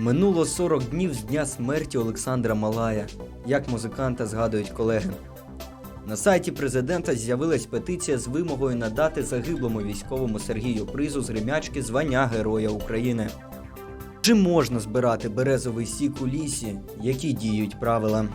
Минуло 40 днів з дня смерті Олександра Малая, як музиканта згадують колеги. На сайті президента з'явилась петиція з вимогою надати загиблому військовому Сергію Призу з Ремячки звання Героя України. Чи можна збирати березовий сік у лісі? Які діють правила?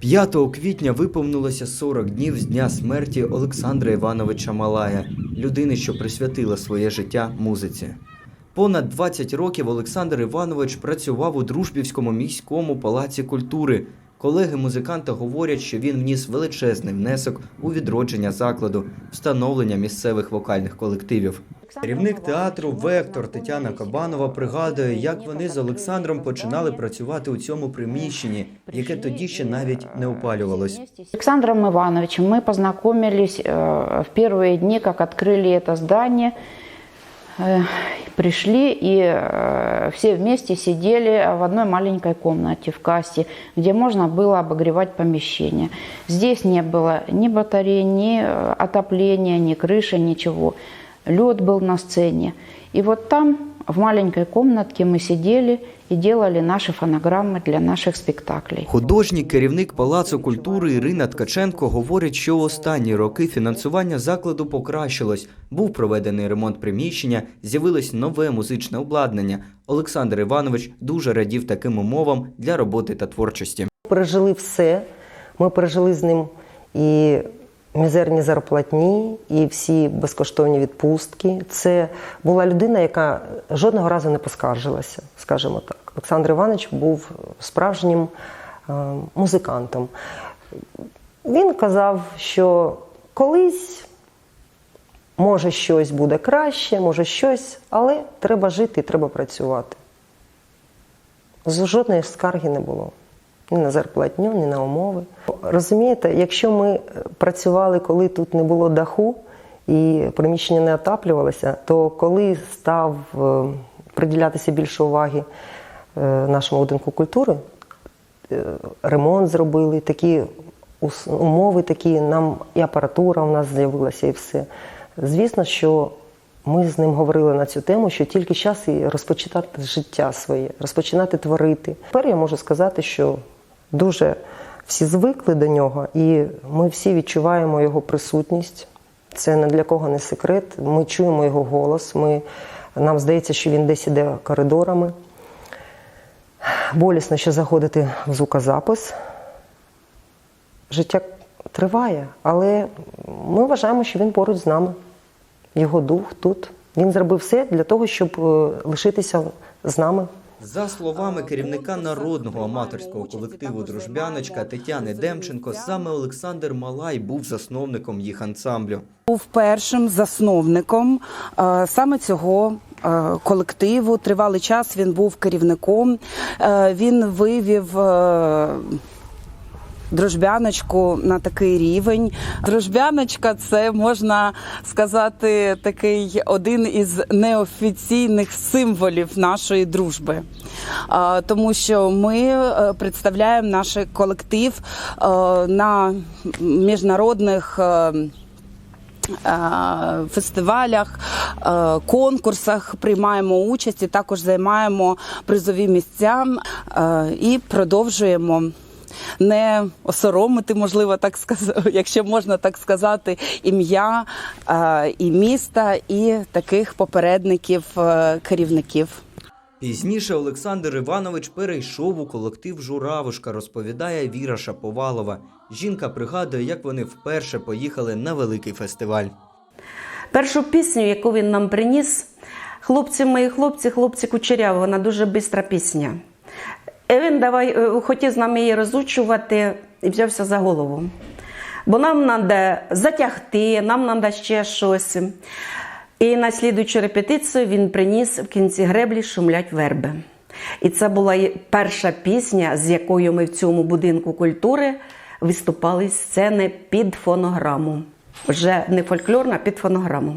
5 квітня виповнилося 40 днів з дня смерті Олександра Івановича Малая, людини, що присвятила своє життя музиці. Понад 20 років Олександр Іванович працював у Дружбівському міському палаці культури. Колеги музиканта говорять, що він вніс величезний внесок у відродження закладу, встановлення місцевих вокальних колективів. Керівник театру Вектор Тетяна Кабанова пригадує, як вони з Олександром починали працювати у цьому приміщенні, яке тоді ще навіть не опалювалось. С Александром Ивановичем мы познакомились э, в первые дни, как открыли это здание. Пришли и э, все вместе сидели в одной маленькой комнате в кассе, где можно было обогревать помещение. Здесь не было ни батарей, ни э, отопления, ни крыши, ничего. Лед был на сцене. И вот там, в маленькой комнатке, мы сидели и делали наши фонограммы для наших спектаклей. Художній керівник Палацу культури Ірина Ткаченко говорить, що останні роки фінансування закладу покращилось. Був проведений ремонт приміщення, з'явилось нове музичне обладнання. Олександр Іванович дуже радів таким умовам для роботи та творчості. пережили все. Ми пережили з ним і мізерні зарплатні, і всі безкоштовні відпустки. Це була людина, яка жодного разу не поскаржилася, скажімо так. Олександр Іванович був справжнім е, музикантом. Він казав, що колись може щось буде краще, може щось, але треба жити і треба працювати. З- Жодної скарги не було. Ні на зарплатню, ні на умови. Розумієте, якщо ми е, працювали, коли тут не було даху і приміщення не отаплювалося, то коли став е, приділятися більше уваги е, нашому будинку культури, ремонт зробили, такі умови, такі нам і апаратура у нас з'явилася, і все. Звісно, що ми з ним говорили на цю тему, що тільки час і розпочинати життя своє, розпочинати творити. Тепер я можу сказати, що дуже всі звикли до нього, і ми всі відчуваємо його присутність. Це не для кого не секрет. Ми чуємо його голос. Ми, нам здається, що він десь іде коридорами. Болісно ще заходити в звукозапис. Життя триває, але ми вважаємо, що він поруч з нами. Його дух тут. Він зробив все для того, щоб е, лишитися з нами. За словами керівника народного аматорського колективу Дружбяночка Тетяни Демченко, саме Олександр Малай був засновником їх ансамблю. був першим засновником е, саме цього е, колективу. Тривалий час він був керівником. Е, Він вивів. Дружбяночку на такий рівень. Дружбяночка це можна сказати такий один із неофіційних символів нашої дружби, тому що ми е, представляємо наш колектив е, на міжнародних. е, фестивалях, конкурсах приймаємо участь і також займаємо призові місця і продовжуємо. Не осоромити, можливо, так сказати, якщо можна так сказати, ім'я е, і міста, і таких попередників е, керівників. Пізніше Олександр Іванович перейшов у колектив Журавушка, розповідає Віра Шаповалова. Жінка пригадує, як вони вперше поїхали на великий фестиваль. Першу пісню, яку він нам приніс, хлопці мої хлопці, хлопці кучеряві, вона дуже бистра пісня. Він давай, е, хотів з нами її розучувати і взявся за голову. Бо нам треба затягти, нам треба ще щось. І на слідуючу репетицію він приніс в кінці греблі шумлять верби. І це була перша пісня, з якою ми в цьому будинку культури виступали з сцени під фонограму. Вже не фольклорна, а під фонограму.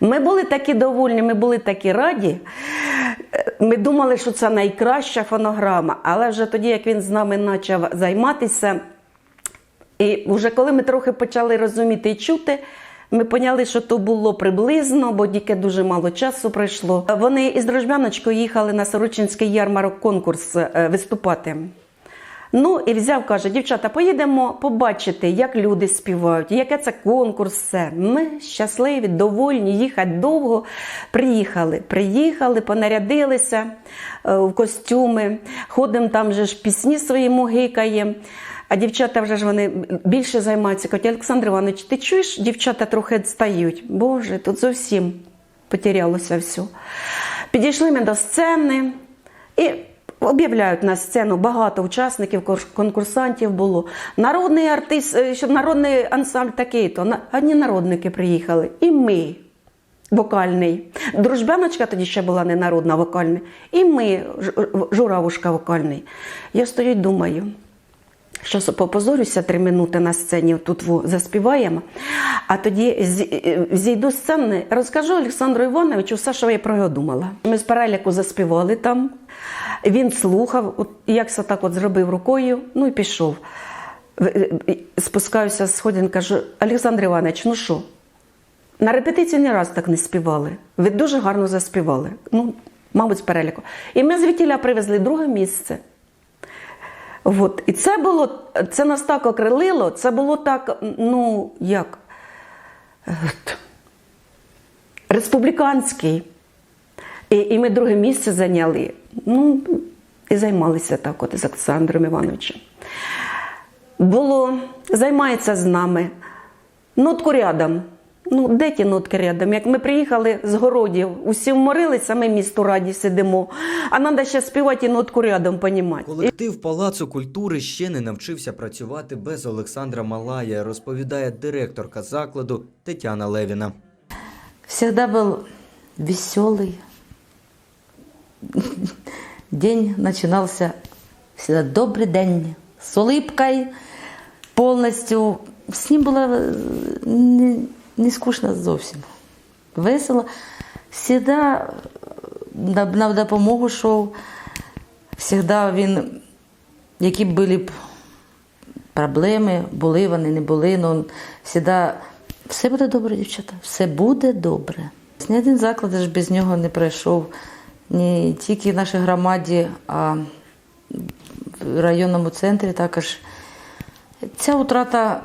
Ми були такі довольні, ми були такі раді. Ми думали, що це найкраща фонограма, але вже тоді, як він з нами почав займатися, і вже коли ми трохи почали розуміти і чути, Ми поняли, що то було приблизно, бо тільки дуже мало часу пройшло. Вони із Дружбяночкою їхали на Сорочинський ярмарок конкурс е, виступати. Ну і взяв, каже, дівчата, поїдемо побачити, як люди співають, яке це конкурс. Все. Ми щасливі, довольні, їхати довго. Приїхали, приїхали, понарядилися е, в костюми, ходимо там же ж пісні свої мугикаємо. А дівчата вже ж вони більше займаються. Кажуть, Олександр Іванович, ти чуєш, дівчата трохи відстають. Боже, тут зовсім потерялося все. Підійшли ми до сцени і об'являють на сцену багато учасників, конкурсантів було. Народний артист, е, що народний ансамбль такий-то. На- Одні народники приїхали. І ми. Вокальний. Дружбяночка тоді ще була не народна вокальна. І ми, журавушка вокальний. Я стою і думаю, що попозорюся три минути на сцені, тут заспіваємо, а тоді е, зійду з сцени, розкажу Олександру Івановичу все, що я про його думала. Ми з переляку заспівали там, він слухав, як це так от зробив рукою, ну і пішов. Е, Спускаюся з сходин, кажу, Олександр Іванович, ну що? На репетиції ні раз так не співали. Ви дуже гарно заспівали. Ну, мабуть, з переліку. І ми звідтіля привезли друге місце. От. І це було, це нас так окрилило, це було так, ну, як е, республіканський. І, і ми друге місце зайняли. Ну, і займалися так от з Олександром Івановичем. Було, займається з нами. Нотку рядом. Ну, де ті нотки рядом? Як ми приїхали з городів, усі вморилися, ми місту раді сидимо. А треба ще співати і нотку рядом, понімати. Колектив Палацу культури ще не навчився працювати без Олександра Малая, розповідає директорка закладу Тетяна Левіна. всегда был веселый. День начинался всегда добрый день, с улыбкой полностью. С ним было э, не, скучно зовсім. Весело. Всегда на, допомогу йшов. Всегда він, які б були б проблеми, були вони, не були, ну завжди все буде добре, дівчата, все буде добре. Ні один заклад ж без нього не пройшов не тільки в нашій громаді, а в районному центрі також. Ця утрата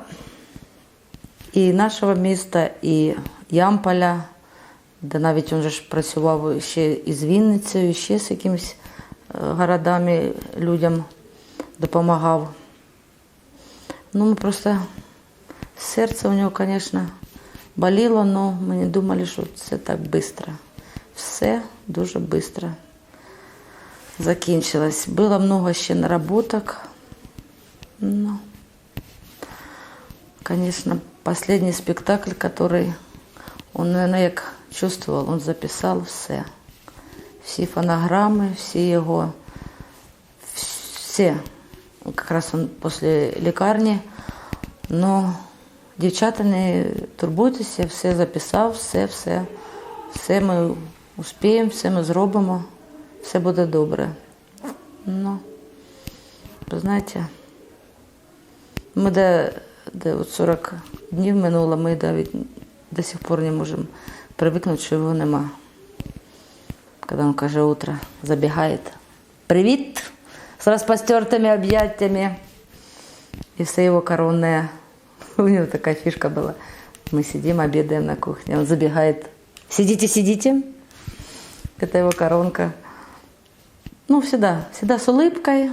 і нашого міста, і Ямполя, де навіть він же ж працював ще із Вінницею, ще з якимись е, городами людям допомагав. Ну, ми просто серце у нього, звісно, боліло, але ми не думали, що це так швидко. Все дуже швидко закінчилось. Було много ще наработок. Ну, конечно, последний спектакль, который он, наверное, як чувствовал, он записал все. Всі фонограми, всі його, все. Как раз он после лікарні. Ну, дівчата, не турбуйтеся, все записав, все, все. Все ми успіємо, все ми зробимо, все буде добре. Ну, знаєте, ми де, де от 40 днів минуло, ми навіть до сих пор не можемо привикнути, що його нема. Коли він каже утро, забігає. Привіт! З розпостертими объятиями. И все его коронное. У него такая фишка была. Мы сидим, обедаем на кухне. Он забегает. Сидите, сидите. Это его коронка. Ну, всегда, всегда с улыбкой.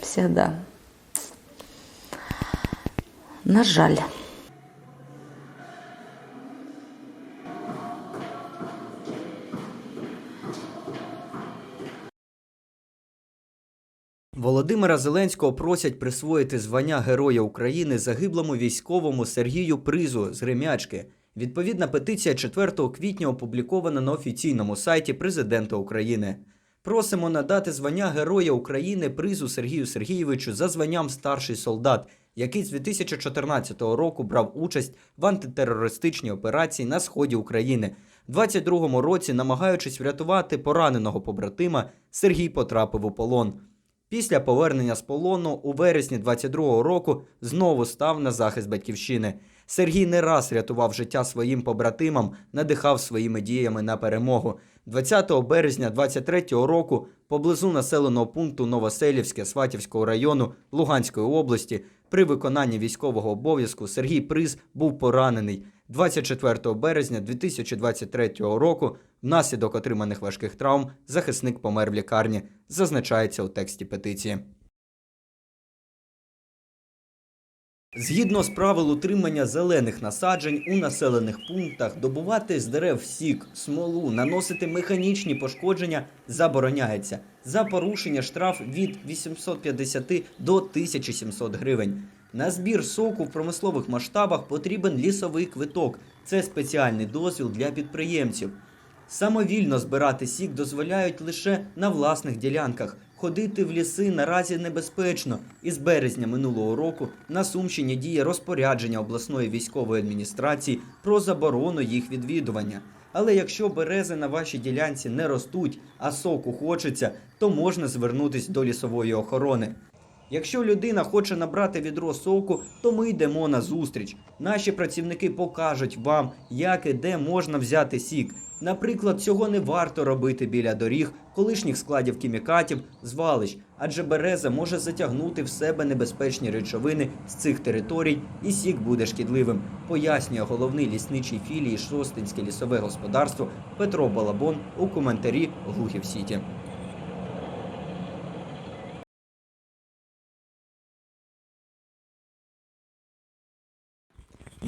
Всегда. На жаль. Володимира Зеленського просять присвоїти звання Героя України загиблому військовому Сергію Призу з Гремячки. Відповідна петиція 4 квітня опублікована на офіційному сайті президента України. Просимо надати звання Героя України призу Сергію Сергійовичу за званням старший солдат, який з 2014 року брав участь в антитерористичній операції на сході України. У 22-му році, намагаючись врятувати пораненого побратима, Сергій потрапив у полон. Після повернення з полону у вересні 22-го року знову став на захист батьківщини. Сергій не раз рятував життя своїм побратимам, надихав своїми діями на перемогу. 20 березня 23-го року поблизу населеного пункту Новоселівське Сватівського району Луганської області при виконанні військового обов'язку Сергій Приз був поранений. 24 березня 2023 року внаслідок отриманих важких травм захисник помер в лікарні, зазначається у тексті петиції. Згідно з правил утримання зелених насаджень у населених пунктах, добувати з дерев сік, смолу, наносити механічні пошкодження забороняється. За порушення штраф від 850 до 1700 гривень. На збір соку в промислових масштабах потрібен лісовий квиток. Це спеціальний дозвіл для підприємців. Самовільно збирати сік дозволяють лише на власних ділянках. Ходити в ліси наразі небезпечно. І з березня минулого року на Сумщині діє розпорядження обласної військової адміністрації про заборону їх відвідування. Але якщо берези на вашій ділянці не ростуть, а соку хочеться, то можна звернутися до лісової охорони. Якщо людина хоче набрати відро соку, то ми йдемо на зустріч. Наші працівники покажуть вам, як і де можна взяти сік. Наприклад, цього не варто робити біля доріг, колишніх складів хімікатів, звалищ, адже береза може затягнути в себе небезпечні речовини з цих територій, і сік буде шкідливим. Пояснює головний лісничий філії Шостинське лісове господарство Петро Балабон у коментарі Глухів Сіті.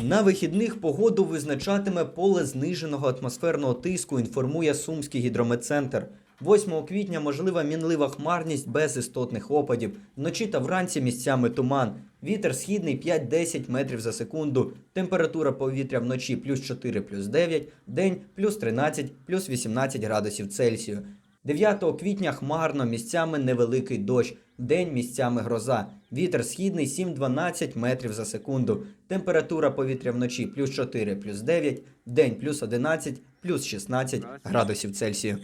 На вихідних погоду визначатиме поле зниженого атмосферного тиску, інформує Сумський гідрометцентр. 8 квітня можлива мінлива хмарність без істотних опадів. Вночі та вранці місцями туман. Вітер східний 5-10 метрів за секунду. Температура повітря вночі плюс 4, плюс 9, день плюс 13, плюс 18 градусів Цельсію. 9 квітня хмарно, місцями невеликий дощ, день місцями гроза. Вітер східний 7-12 метрів за секунду. Температура повітря вночі плюс 4, плюс 9, день плюс 11, плюс 16 градусів Цельсію.